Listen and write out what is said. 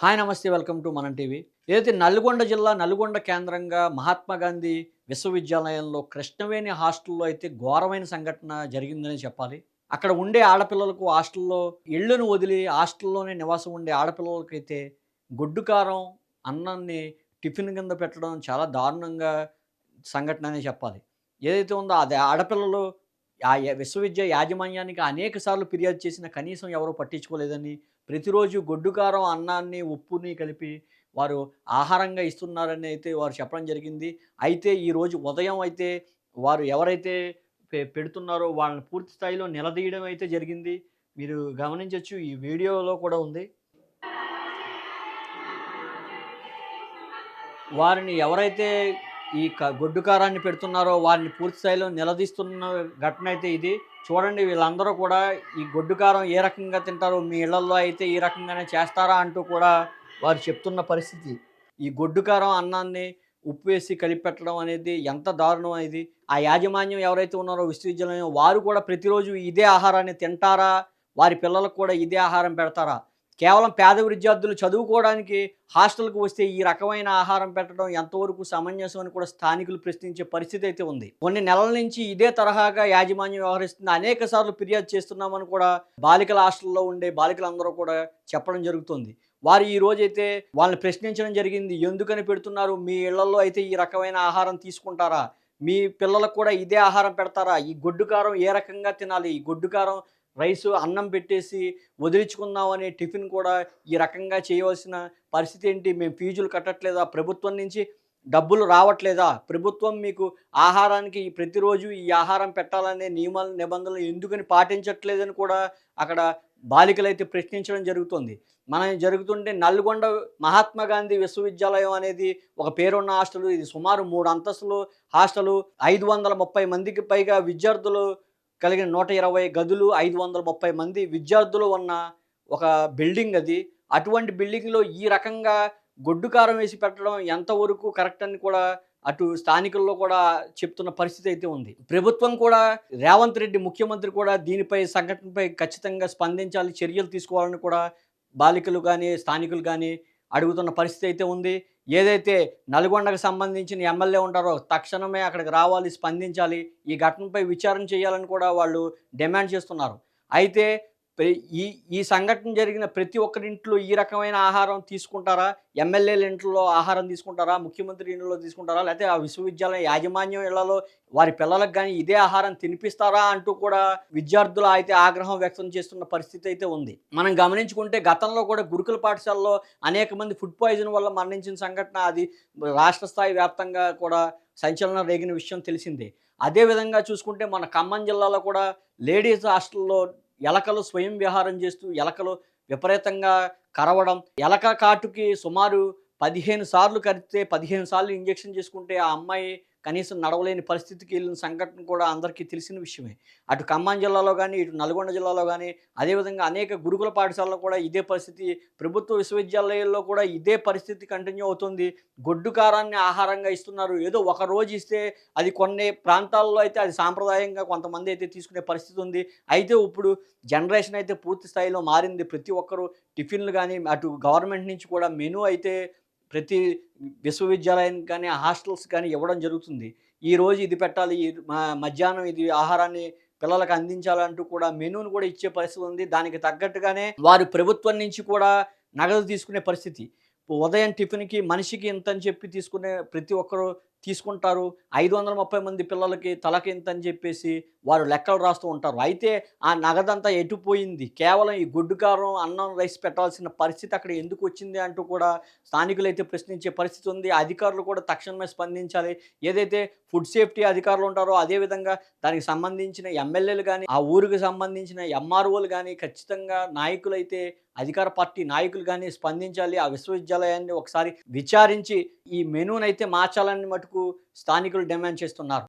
Hi నమస్తే welcome to మనం TV. ఏదైతే నల్గొండ జిల్లా నల్గొండ కేంద్రంగా మహాత్మా గాంధీ విశ్వవిద్యాలయంలో కృష్ణవేణి హాస్టల్లో అయితే ఘోరమైన సంఘటన జరిగిందని చెప్పాలి. అక్కడ ఉండే ఆడపిల్లలకు హాస్టల్లో ఇళ్ళను వదిలి హాస్టల్లోనే నివాసం ఉండే ఆడపిల్లలకైతే గొడ్డు కారం అన్నాన్ని టిఫిన్ కింద పెట్టడం చాలా దారుణంగా సంఘటన అనే చెప్పాలి. ఏదైతే ఉందో అది ఆడపిల్లలు ఆ విశ్వవిద్య యాజమాన్యానికి అనేక సార్లు ఫిర్యాదు చేసిన కనీసం ఎవరూ పట్టించుకోలేదని ప్రతిరోజు గొడ్డుకారం అన్నాన్ని ఉప్పుని కలిపి వారు ఆహారంగా ఇస్తున్నారని అయితే వారు చెప్పడం జరిగింది. అయితే ఈరోజు ఉదయం అయితే వారు ఎవరైతే పెడుతున్నారో వాళ్ళని పూర్తి స్థాయిలో నిలదీయడం అయితే జరిగింది. మీరు గమనించవచ్చు ఈ వీడియోలో కూడా ఉంది. వారిని ఎవరైతే ఈ క గొడ్డు కారాన్ని పెడుతున్నారో వారిని పూర్తి స్థాయిలో నిలదీస్తున్న ఘటన అయితే ఇది. చూడండి వీళ్ళందరూ కూడా ఈ గొడ్డు కారం ఏ రకంగా తింటారో మీ ఇళ్ళలో అయితే ఈ రకంగానే చేస్తారా అంటూ కూడా వారు చెప్తున్న పరిస్థితి. ఈ గొడ్డు కారం అన్నాన్ని ఉప్పు వేసి కలిపి పెట్టడం అనేది ఎంత దారుణం అనేది. ఆ యాజమాన్యం ఎవరైతే ఉన్నారో విశ్వవిద్యాలయం వారు కూడా ప్రతిరోజు ఇదే ఆహారాన్ని తింటారా? వారి పిల్లలకు కూడా ఇదే ఆహారం పెడతారా? కేవలం పేద విద్యార్థులు చదువుకోవడానికి హాస్టల్కి వస్తే ఈ రకమైన ఆహారం పెట్టడం ఎంతవరకు సమంజసం అని కూడా స్థానికులు ప్రశ్నించే పరిస్థితి అయితే ఉంది. కొన్ని నెలల నుంచి ఇదే తరహాగా యాజమాన్యం వ్యవహరిస్తుంది. అనేక సార్లు ఫిర్యాదు చేస్తున్నామని కూడా బాలికల హాస్టల్లో ఉండే బాలికలందరూ కూడా చెప్పడం జరుగుతుంది. వారు ఈ రోజైతే వాళ్ళని ప్రశ్నించడం జరిగింది. ఎందుకని పెడుతున్నారు? మీ ఇళ్ళలో అయితే ఈ రకమైన ఆహారం తీసుకుంటారా? మీ పిల్లలకు కూడా ఇదే ఆహారం పెడతారా? ఈ గొడ్డు కారం ఏ రకంగా తినాలి? ఈ గొడ్డు కారం రైస్ అన్నం పెట్టేసి వదిలించుకుందాం అనే టిఫిన్ కూడా ఈ రకంగా చేయవలసిన పరిస్థితి ఏంటి? మేము ఫీజులు కట్టట్లేదా? ప్రభుత్వం నుంచి డబ్బులు రావట్లేదా? ప్రభుత్వం మీకు ఆహారానికి ప్రతిరోజు ఈ ఆహారం పెట్టాలనే నియమాల నిబంధనలు ఎందుకని పాటించట్లేదని కూడా అక్కడ బాలికలు అయితే ప్రశ్నించడం జరుగుతుంది. మనం జరుగుతుంటే నల్గొండ మహాత్మా గాంధీ విశ్వవిద్యాలయం అనేది ఒక పేరున్న హాస్టల్. ఇది సుమారు మూడు అంతస్తులు హాస్టలు. ఐదు వందల ముప్పై మందికి పైగా విద్యార్థులు కలిగిన నూట ఇరవై గదులు ఐదు వందల ముప్పై మంది విద్యార్థులు ఉన్న ఒక బిల్డింగ్ అది. అటువంటి బిల్డింగ్లో ఈ రకంగా గొడ్డు కారం వేసి పెట్టడం ఎంతవరకు కరెక్ట్ అని కూడా అటు స్థానికుల్లో కూడా చెప్తున్న పరిస్థితి అయితే ఉంది. ప్రభుత్వం కూడా రేవంత్ రెడ్డి ముఖ్యమంత్రి కూడా దీనిపై సంఘటనపై ఖచ్చితంగా స్పందించాలి చర్యలు తీసుకోవాలని కూడా బాలికలు కానీ స్థానికులు కానీ అడుగుతున్న పరిస్థితి అయితే ఉంది. ఏదైతే నల్గొండకు సంబంధించిన ఎమ్మెల్యే ఉంటారో తక్షణమే అక్కడికి రావాలి స్పందించాలి. ఈ ఘటనపై విచారణ చేయాలని కూడా వాళ్ళు డిమాండ్ చేస్తున్నారు. అయితే ఈ ఈ సంఘటన జరిగిన ప్రతి ఒక్కరింట్లో ఈ రకమైన ఆహారం తీసుకుంటారా? ఎమ్మెల్యేల ఇంట్లో ఆహారం తీసుకుంటారా? ముఖ్యమంత్రి ఇంట్లో తీసుకుంటారా? లేకపోతే ఆ విశ్వవిద్యాలయం యాజమాన్యం ఇళ్ళలో వారి పిల్లలకు కానీ ఇదే ఆహారం తినిపిస్తారా అంటూ కూడా విద్యార్థులు అయితే ఆగ్రహం వ్యక్తం చేస్తున్న పరిస్థితి అయితే ఉంది. మనం గమనించుకుంటే గతంలో కూడా గురుకుల పాఠశాలలో అనేక మంది ఫుడ్ పాయిజన్ వల్ల మరణించిన సంఘటన అది రాష్ట్ర స్థాయి వ్యాప్తంగా కూడా సంచలనం రేగిన విషయం తెలిసిందే. అదేవిధంగా చూసుకుంటే మన ఖమ్మం జిల్లాలో కూడా లేడీస్ హాస్టల్లో ఎలకలు స్వయం విహారం చేస్తూ ఎలకలు విపరీతంగా కరవడం ఎలక కాటుకి సుమారు పదిహేను సార్లు కరిస్తే పదిహేను సార్లు ఇంజెక్షన్ చేసుకుంటే ఆ అమ్మాయి కనీసం నడవలేని పరిస్థితికి వెళ్ళిన సంఘటన కూడా అందరికీ తెలిసిన విషయమే. అటు ఖమ్మం జిల్లాలో కానీ ఇటు నల్గొండ జిల్లాలో కానీ అదేవిధంగా అనేక గురుకుల పాఠశాలలో కూడా ఇదే పరిస్థితి ప్రభుత్వ విశ్వవిద్యాలయాల్లో కూడా ఇదే పరిస్థితి కంటిన్యూ అవుతుంది. గొడ్డు కారాన్ని ఆహారంగా ఇస్తున్నారు. ఏదో ఒక రోజు ఇస్తే అది కొన్ని ప్రాంతాల్లో అయితే అది సాంప్రదాయంగా కొంతమంది అయితే తీసుకునే పరిస్థితి ఉంది. అయితే ఇప్పుడు జనరేషన్ అయితే పూర్తి స్థాయిలో మారింది. ప్రతి ఒక్కరూ టిఫిన్లు కానీ అటు గవర్నమెంట్ నుంచి కూడా మెనూ అయితే ప్రతి విశ్వవిద్యాలయానికి కానీ హాస్టల్స్ కానీ ఇవ్వడం జరుగుతుంది. ఈ రోజు ఇది పెట్టాలి మధ్యాహ్నం ఇది ఆహారాన్ని పిల్లలకు అందించాలంటూ కూడా మెనూను కూడా ఇచ్చే పరిస్థితి ఉంది. దానికి తగ్గట్టుగానే వారు ప్రభుత్వం నుంచి కూడా నగదు తీసుకునే పరిస్థితి. ఉదయం టిఫిన్కి మనిషికి ఇంత అని చెప్పి తీసుకునే ప్రతి ఒక్కరు తీసుకుంటారు. ఐదు వందల ముప్పై మంది పిల్లలకి తలకి అని చెప్పేసి వారు లెక్కలు రాస్తూ ఉంటారు. అయితే ఆ నగదంతా ఎటుపోయింది కేవలం ఈ గుడ్డుకారం అన్నం రైస్ పెట్టాల్సిన పరిస్థితి అక్కడ ఎందుకు వచ్చింది అంటూ కూడా స్థానికులు అయితే ప్రశ్నించే పరిస్థితి ఉంది. అధికారులు కూడా తక్షణమే స్పందించాలి. ఏదైతే ఫుడ్ సేఫ్టీ అధికారులు ఉంటారో అదేవిధంగా దానికి సంబంధించిన ఎమ్మెల్యేలు కానీ ఆ ఊరికి సంబంధించిన ఎంఆర్ఓలు కానీ ఖచ్చితంగా నాయకులు అయితే అధికార పార్టీ నాయకులు కానీ స్పందించాలి ఆ విశ్వవిద్యాలయాన్ని ఒకసారి విచారించి ఈ మెనూనైతే మార్చాలని మటుకు స్థానికులు డిమాండ్ చేస్తున్నారు.